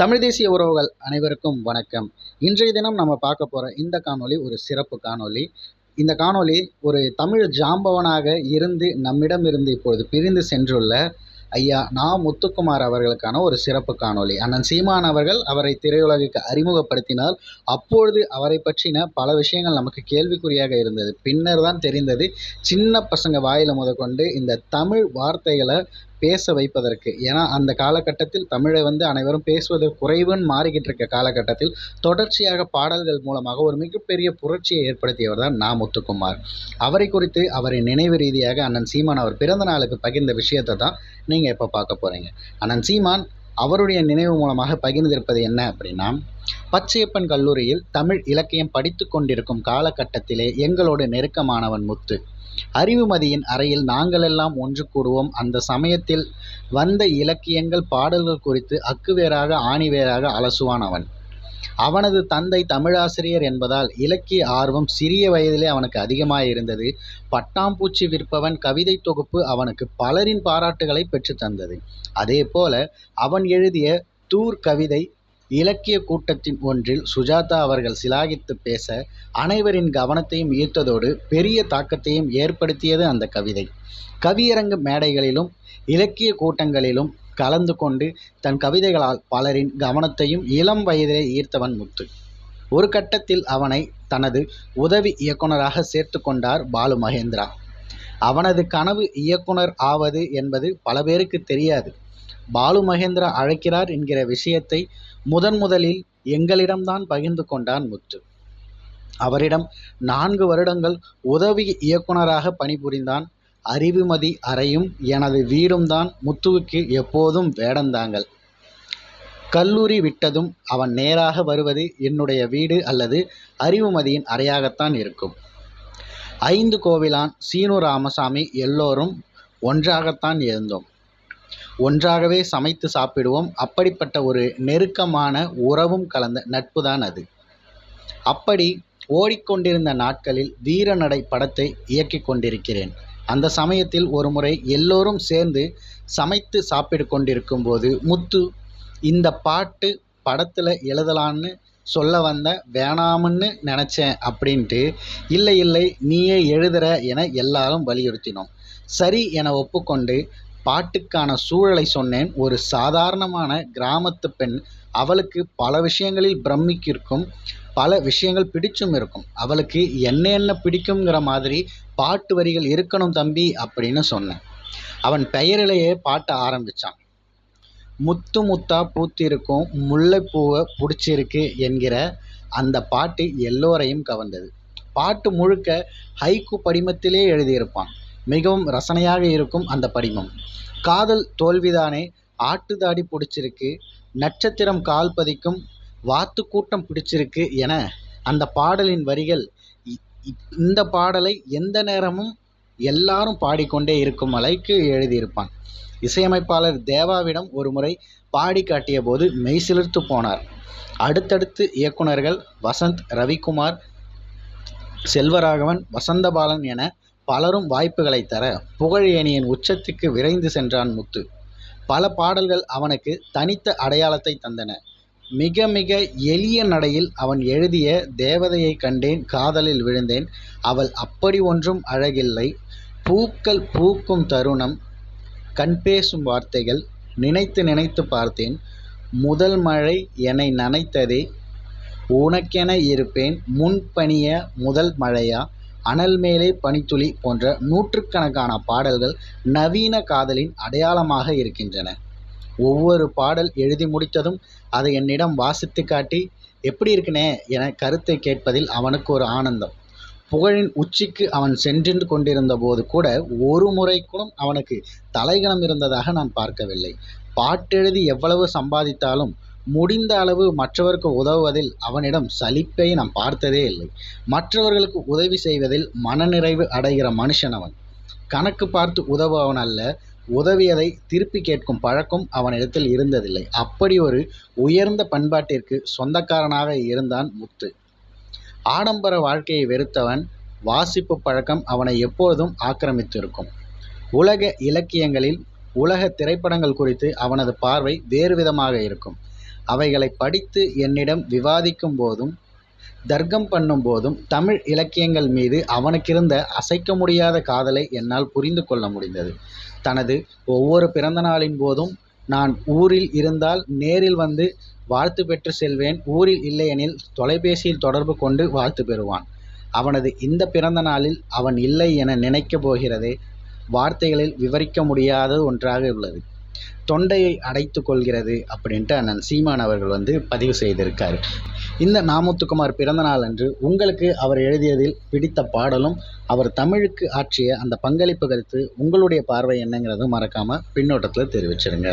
தமிழ் தேசிய உறவுகள் அனைவருக்கும் வணக்கம். இன்றைய தினம் நம்ம பார்க்க போகிற இந்த காணொளி ஒரு சிறப்பு காணொளி. இந்த காணொளி ஒரு தமிழ் ஜாம்பவனாக இருந்து நம்மிடமிருந்து இப்பொழுது பிரிந்து சென்றுள்ள ஐயா நா. முத்துக்குமார் அவர்களுக்கான ஒரு சிறப்பு காணொளி. அண்ணன் சீமான் அவர்கள் அவரை திரையுலகிற்கு அறிமுகப்படுத்தினார். அப்பொழுது அவரை பற்றின பல விஷயங்கள் நமக்கு கேள்விக்குறியாக இருந்தது. பின்னர் தான் தெரிந்தது. சின்ன பசங்க வாயில முதற்கொண்டு இந்த தமிழ் வார்த்தைகளை பேச வைப்பதற்கு. ஏன்னா அந்த காலகட்டத்தில் தமிழை வந்து அனைவரும் பேசுவது குறைவுன்னு மாறிக்கிட்டு இருக்க காலகட்டத்தில் தொடர்ச்சியாக பாடல்கள் மூலமாக ஒரு மிகப்பெரிய புரட்சியை ஏற்படுத்தியவர் தான் நா. முத்துக்குமார். அவரை குறித்து அவரின் நினைவு ரீதியாக அண்ணன் சீமான் அவர் பிறந்த நாளுக்கு பகிர்ந்த விஷயத்தை தான் நீங்கள் இப்போ பார்க்க போகிறீங்க அண்ணன் சீமான் அவருடைய நினைவு மூலமாக பகிர்ந்திருப்பது என்ன அப்படின்னா பச்சையப்பன் கல்லூரியில் தமிழ் இலக்கியம் படித்து கொண்டிருக்கும் காலகட்டத்திலே எங்களோட நெருக்கமானவன் முத்து. அறிவுமதியின் அறையில் நாங்களெல்லாம் ஒன்று கூடுவோம். அந்த சமயத்தில் வந்த இலக்கியங்கள் பாடல்கள் குறித்து அக்குவேராக ஆணிவேராக அலசுவான் அவன் அவனது தந்தை தமிழாசிரியர் என்பதால் இலக்கிய ஆர்வம் சிறிய வயதிலே அவனுக்கு அதிகமாக இருந்தது பட்டாம்பூச்சி விற்பவன் கவிதை தொகுப்பு அவனுக்கு பலரின் பாராட்டுகளை பெற்றுத் தந்தது அதே போல அவன் எழுதிய தூர் கவிதை இலக்கிய கூட்டத்தின் ஒன்றில் சுஜாதா அவர்கள் சிலாகித்து பேச அனைவரின் கவனத்தையும் ஈர்த்ததோடு பெரிய தாக்கத்தையும் ஏற்படுத்தியது அந்த கவிதை. கவியரங்கு மேடைகளிலும் இலக்கிய கூட்டங்களிலும் கலந்து கொண்டு தன் கவிதைகளால் பலரின் கவனத்தையும் இளம் வயதிலே ஈர்த்தவன் முத்து. ஒரு கட்டத்தில் அவனை தனது உதவி இயக்குனராக சேர்த்து கொண்டார் பாலு மகேந்திரா. அவனது கனவு இயக்குனர் ஆவது என்பது பல பேருக்கு தெரியாது. பாலு மகேந்திரா அழைக்கிறார் என்கிற விஷயத்தை முதன் முதலில் எங்களிடம்தான் பகிர்ந்து கொண்டான் முத்து. அவரிடம் நான்கு வருடங்கள் உதவி இயக்குனராக பணிபுரிந்தான். அறிவுமதி அறையும் எனது வீடும் தான் முத்துவுக்கு எப்போதும் வேடந்தாங்கள் கல்லூரி விட்டதும் அவன் நேராக வருவது என்னுடைய வீடு அல்லது அறிவுமதியின் அறையாகத்தான் இருக்கும். ஐந்து கோவிலான் சீனு ராமசாமி எல்லோரும் ஒன்றாகத்தான் இருந்தோம். ஒன்றாகவே சமைத்து சாப்பிடுவோம். அப்படிப்பட்ட ஒரு நெருக்கமான உறவும் கலந்த நட்பு தான் அது. அப்படி ஓடிக்கொண்டிருந்த நாட்களில் வீரநடை படத்தை இயக்கிக் கொண்டிருக்கிறேன். அந்த சமயத்தில் ஒரு முறை எல்லோரும் சேர்ந்து சமைத்து சாப்பிட்டு கொண்டிருக்கும் போது முத்து இந்த பாட்டு படத்தில் எழுதலான்னு சொல்ல வந்த வேணாமுன்னு நினச்சேன் அப்படின்ட்டு இல்லை இல்லை நீயே எழுதுற என எல்லாரும் வலியுறுத்தினோம். சரி என ஒப்புக்கொண்டு பாட்டுக்கான சூழலை சொன்னேன். ஒரு சாதாரணமான கிராமத்து பெண் அவளுக்கு பல விஷயங்களில் பிரமிக்கிருக்கும் பல விஷயங்கள் பிடிச்சும் இருக்கும். அவளுக்கு என்ன என்ன பிடிக்குங்கிற மாதிரி பாட்டு வரிகள் இருக்கணும் தம்பி அப்படின்னு சொன்னேன். அவன் பெயரிலேயே பாட்ட ஆரம்பித்தான் முத்து முத்தா பூத்திருக்கும் முல்லைப்பூவை பிடிச்சிருக்கு என்கிற அந்த பாட்டு எல்லோரையும் கவர்ந்தது. பாட்டு முழுக்க ஹைக்கு படிமத்திலே எழுதியிருப்பான். மிகவும் ரசனையாக இருக்கும் அந்த படிமம். காதல் தோல்விதானே ஆட்டுதாடி பிடிச்சிருக்கு நட்சத்திரம் கால் பதிக்கும் வாத்து கூட்டம் பிடிச்சிருக்கு என அந்த பாடலின் வரிகள் இந்த பாடலை எந்த நேரமும் எல்லாரும் பாடிக்கொண்டே இருக்கும் அளவுக்கு எழுதியிருப்பான். இசையமைப்பாளர் தேவாவிடம் ஒரு முறை பாடி காட்டிய போது மெய்சிலிர்த்து போனார். அடுத்தடுத்து இயக்குனர்கள் வசந்த் ரவிக்குமார் செல்வராகவன் வசந்தபாலன் என பலரும் வாய்ப்புகளை தர புகழேணியின் உச்சத்துக்கு விரைந்து சென்றான் முத்து. பல பாடல்கள் அவனுக்கு தனித்த அடையாளத்தை தந்தன. மிக மிக எளிய நடையில் அவன் எழுதிய தேவதையை கண்டேன் காதலில் விழுந்தேன் அவள் அப்படி ஒன்றும் அழகில்லை பூக்கள் பூக்கும் தருணம் கண் பேசும் வார்த்தைகள் நினைத்து நினைத்து பார்த்தேன் முதல் மழை என்னை நனைத்ததே உனக்கென இருப்பேன் முன்பணிய முதல் மழையா அனல் மேலே பனித்துளி போன்ற நூற்றுக்கணக்கான பாடல்கள் நவீன காதலின் அடையாளமாக இருக்கின்றன. ஒவ்வொரு பாடல் எழுதி முடித்ததும் அதை என்னிடம் வாசித்து காட்டி எப்படி இருக்குனே? என கருத்தை கேட்பதில் அவனுக்கு ஒரு ஆனந்தம். புகழின் உச்சிக்கு அவன் சென்று கொண்டிருந்த போது கூட ஒரு முறை கூட அவனுக்கு தலைகணம் இருந்ததாக நான் பார்க்கவில்லை. பாட்டெழுதி எவ்வளவு சம்பாதித்தாலும் முடிந்த அளவு மற்றவருக்கு உதவுவதில் அவனிடம் சலிப்பை நாம் பார்த்ததே இல்லை. மற்றவர்களுக்கு உதவி செய்வதில் மனநிறைவு அடைகிற மனுஷன் அவன். கணக்கு பார்த்து உதவுபவன் அல்ல உதவியதை திருப்பி கேட்கும் பழக்கம் அவனிடத்தில் இருந்ததில்லை. அப்படி ஒரு உயர்ந்த பண்பாட்டிற்கு சொந்தக்காரனாக இருந்தான் முத்து. ஆடம்பர வாழ்க்கையை வெறுத்தவன் வாசிப்பு பழக்கம் அவனை எப்போதும் ஆக்கிரமித்திருக்கும். உலக இலக்கியங்களில் உலக திரைப்படங்கள் குறித்து அவனது பார்வை வேறு விதமாக இருக்கும். அவைகளை படித்து என்னிடம் விவாதிக்கும் போதும் தர்க்கம் பண்ணும் போதும் தமிழ் இலக்கியங்கள் மீது அவனுக்கிருந்த அசைக்க முடியாத காதலை என்னால் புரிந்து கொள்ள முடிந்தது. தனது ஒவ்வொரு பிறந்த நாளின் போதும் நான் ஊரில் இருந்தால் நேரில் வந்து வாழ்த்து பெற்று செல்வேன். ஊரில் இல்லையெனில் தொலைபேசியில் தொடர்பு கொண்டு வாழ்த்து பெறுவான். அவனது இந்த பிறந்த நாளில் அவன் இல்லை என நினைக்கப் போகிறதே வார்த்தைகளில் விவரிக்க முடியாத ஒன்றாக உள்ளது. தொண்டையை அடைத்து கொள்கிறது அப்படின்ட்டு அண்ணன் சீமான் அவர்கள் வந்து பதிவு செய்திருக்கார். இந்த நாமுத்துக்குமார் பிறந்தநாள் அன்று உங்களுக்கு அவர் எழுதியதில் பிடித்த பாடலும் அவர் தமிழுக்கு ஆற்றிய அந்த பங்களிப்பு கருத்து உங்களுடைய பார்வை என்னங்கிறதும் மறக்காமல் பின்னோட்டத்தில் தெரிவிச்சிருங்க.